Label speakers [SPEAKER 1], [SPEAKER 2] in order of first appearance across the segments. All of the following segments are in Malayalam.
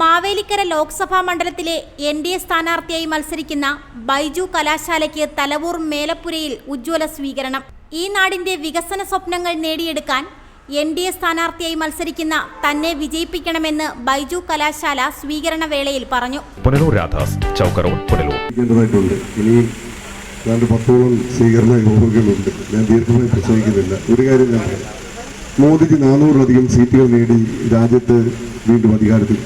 [SPEAKER 1] മാവേലിക്കര ലോക്സഭാ മണ്ഡലത്തിലെ എൻ ഡി എ സ്ഥാനാർത്ഥിയായി മത്സരിക്കുന്ന ബൈജു കലാശാലയ്ക്ക് തലവൂർ മേലപ്പുരയിൽ ഉജ്ജ്വല സ്വീകരണം. ഈ നാടിന്റെ വികസന സ്വപ്നങ്ങൾ നേടിയെടുക്കാൻ എൻ ഡി എ സ്ഥാനാർത്ഥിയായി മത്സരിക്കുന്ന തന്നെ വിജയിപ്പിക്കണമെന്ന് ബൈജു കലാശാല സ്വീകരണ വേളയിൽ പറഞ്ഞു.
[SPEAKER 2] പുനലൂർ രാധാസ് പുനലൂർ.
[SPEAKER 3] ഏതാണ്ട് പത്തോളം സ്വീകരണ യോഗങ്ങളുണ്ട് ഞാൻ ദീർഘമായി പ്രസംഗിക്കുന്നില്ല. ഒരു കാര്യം ഞാൻ പറയാം. മോദിജി നാനൂറിലധികം സീറ്റുകൾ നേടി രാജ്യത്ത് വീണ്ടും അധികാരത്തിൽ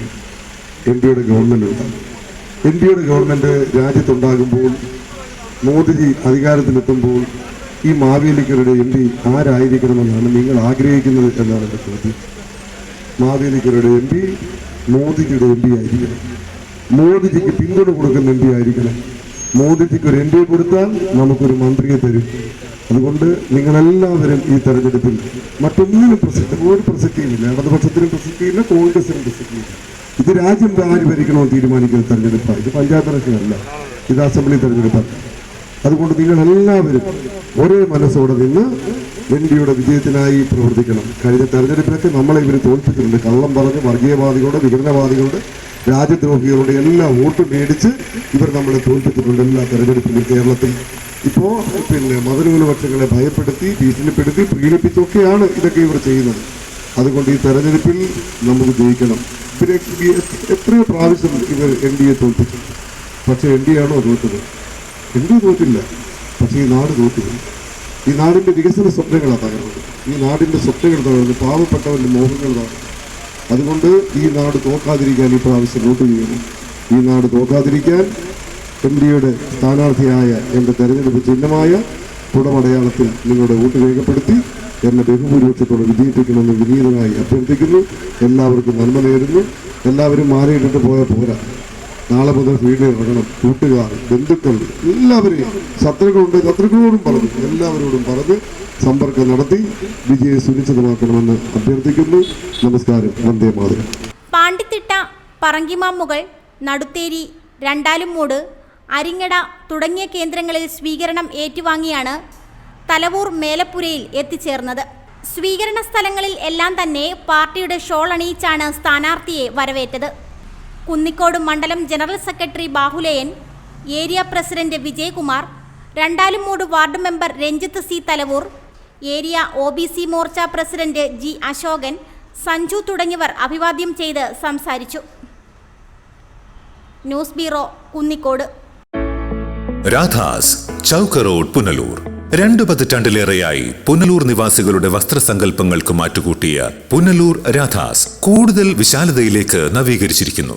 [SPEAKER 3] എൻ ഡിയുടെ ഗവൺമെന്റ് ഉണ്ടാകും എൻ ഡിയുടെ ഗവൺമെന്റ് രാജ്യത്തുണ്ടാകുമ്പോൾ മോദിജി അധികാരത്തിലെത്തുമ്പോൾ ഈ മാവേലിക്കരുടെ എം പി ആരായിരിക്കണമെന്നാണ് നിങ്ങൾ ആഗ്രഹിക്കുന്നത് എന്നാണ് എന്റെ ചോദ്യം. മാവേലിക്കരുടെ എം പി മോദിജിയുടെ എം പി ആയിരിക്കണം. മോദിജിക്ക് പിന്തുണ കൊടുക്കുന്ന എം പി ആയിരിക്കണം. മോദിജിക്ക് ഒരു എം പി കൊടുത്താൽ നമുക്കൊരു മന്ത്രിയെ തരും. അതുകൊണ്ട് നിങ്ങളെല്ലാവരും ഈ തെരഞ്ഞെടുപ്പിൽ മറ്റൊന്നിനും പ്രസക്തി ഒരു പ്രസക്തിയുമില്ല ഇടതുപക്ഷത്തിനും പ്രസക്തിയില്ല കോൺഗ്രസിനും പ്രസക്തിയില്ല ഇത് രാജ്യം ആര് ഭരിക്കണമെന്ന് തീരുമാനിക്കുന്ന തെരഞ്ഞെടുപ്പാണ് ഇത് പഞ്ചായത്ത് ഇലക്ഷനല്ല. ഇത് അസംബ്ലി തെരഞ്ഞെടുപ്പാണ് അതുകൊണ്ട് നിങ്ങൾ എല്ലാവരും ഒരേ മനസ്സോടെ നിന്ന് എൻ ഡിയുടെ വിജയത്തിനായി പ്രവർത്തിക്കണം. കഴിഞ്ഞ തെരഞ്ഞെടുപ്പിലൊക്കെ നമ്മളെ ഇവർ തോൽപ്പിച്ചിട്ടുണ്ട്. കള്ളം പറഞ്ഞ് വർഗീയവാദികളുടെ വിഘടനവാദികളുടെ രാജ്യദ്രോഹികളുടെ എല്ലാ വോട്ട് മേടിച്ച് ഇവർ നമ്മളെ തോൽപ്പിച്ചിട്ടുണ്ട് എല്ലാ തെരഞ്ഞെടുപ്പിലും കേരളത്തിൽ. ഇപ്പോൾ പിന്നെ മതന്യൂനപക്ഷങ്ങളെ ഭയപ്പെടുത്തി ഭീഷണിപ്പെടുത്തി പീഡിപ്പിച്ചൊക്കെയാണ് ഇതൊക്കെ ഇവർ ചെയ്യുന്നത്. അതുകൊണ്ട് ഈ തെരഞ്ഞെടുപ്പിൽ നമുക്ക് ജയിക്കണം. പിന്നെ എത്രയോ പ്രാവശ്യം ഇവർ എൻ ഡി എ തോൽപ്പിച്ചു? പക്ഷേ എൻ ഡി ആണോ തോറ്റത്? ഡി തോറ്റില്ല പക്ഷേ ഈ നാട് തോറ്റുപോയി ഈ നാടിന്റെ വികസന സ്വപ്നങ്ങളാണ് തകർന്നത്. ഈ നാടിന്റെ സ്വപ്നങ്ങൾ തകർന്നു പാവപ്പെട്ടവന്റെ മോഹങ്ങൾ തകർന്നു. അതുകൊണ്ട് ഈ നാട് തോക്കാതിരിക്കാൻ ഈ പ്രാവശ്യം വോട്ട് ചെയ്യണം. ഈ നാട് തോക്കാതിരിക്കാൻ എം ഡിയുടെ സ്ഥാനാർത്ഥിയായ എന്റെ തെരഞ്ഞെടുപ്പ് ചിഹ്നമായ കുടമടയാളത്തിൽ നിങ്ങളുടെ വോട്ട് രേഖപ്പെടുത്തി എന്നെ ബഹുഭൂരിപക്ഷത്തോടെ വിജയിപ്പിക്കണമെന്ന് വിനീതമായി അഭ്യർത്ഥിക്കുന്നു. എല്ലാവർക്കും നന്മ നേരുന്നു. എല്ലാവരും മാറിയിട്ടിട്ട് പോയാൽ പോരാ. നാളെ മുതൽ വീട്ടിൽ ഇറങ്ങണം. കൂട്ടുകാർ ബന്ധുക്കൾ എല്ലാവരെയും ശത്രുക്കളുണ്ട്. ശത്രുക്കളോടും പറഞ്ഞു. എല്ലാവരോടും പറഞ്ഞ് സമ്പർക്കം നടത്തി വിജയം സുനിശ്ചിതമാക്കണമെന്ന് അഭ്യർത്ഥിക്കുന്നു. നമസ്കാരം. വന്ദേ മാതരം.
[SPEAKER 1] പാണ്ടിത്തിട്ട പറങ്കിമാമുകൾ നടുത്തേരി രണ്ടാലുംമൂട് അരിങ്ങട തുടങ്ങിയ കേന്ദ്രങ്ങളിൽ സ്വീകരണം ഏറ്റുവാങ്ങിയാണ് തലവൂർ മേലപ്പുരയിൽ എത്തിച്ചേർന്നത്. സ്വീകരണ സ്ഥലങ്ങളിൽ എല്ലാം തന്നെ പാർട്ടിയുടെ ഷോൾ അണിയിച്ചാണ് സ്ഥാനാർത്ഥിയെ വരവേറ്റത്. കുന്നിക്കോട് മണ്ഡലം general secretary Bahulayan area president Vijayakumar Randalummoodu ward member Ranjith C Thalavoor area O B C Morcha president G Ashokan Sanju തുടങ്ങിയവർ അഭിവാദ്യം ചെയ്ത് സംസാരിച്ചു. News bureau Kunnicode.
[SPEAKER 4] Radhas Chowk road Punalur. രണ്ടു പതിറ്റാണ്ടിലേറെയായി പുനലൂർ നിവാസികളുടെ വസ്ത്രസങ്കല്പങ്ങൾക്ക് മാറ്റുകൂട്ടിയ പുനലൂർ രാധാസ് കൂടുതൽ വിശാലതയിലേക്ക് നവീകരിച്ചിരിക്കുന്നു.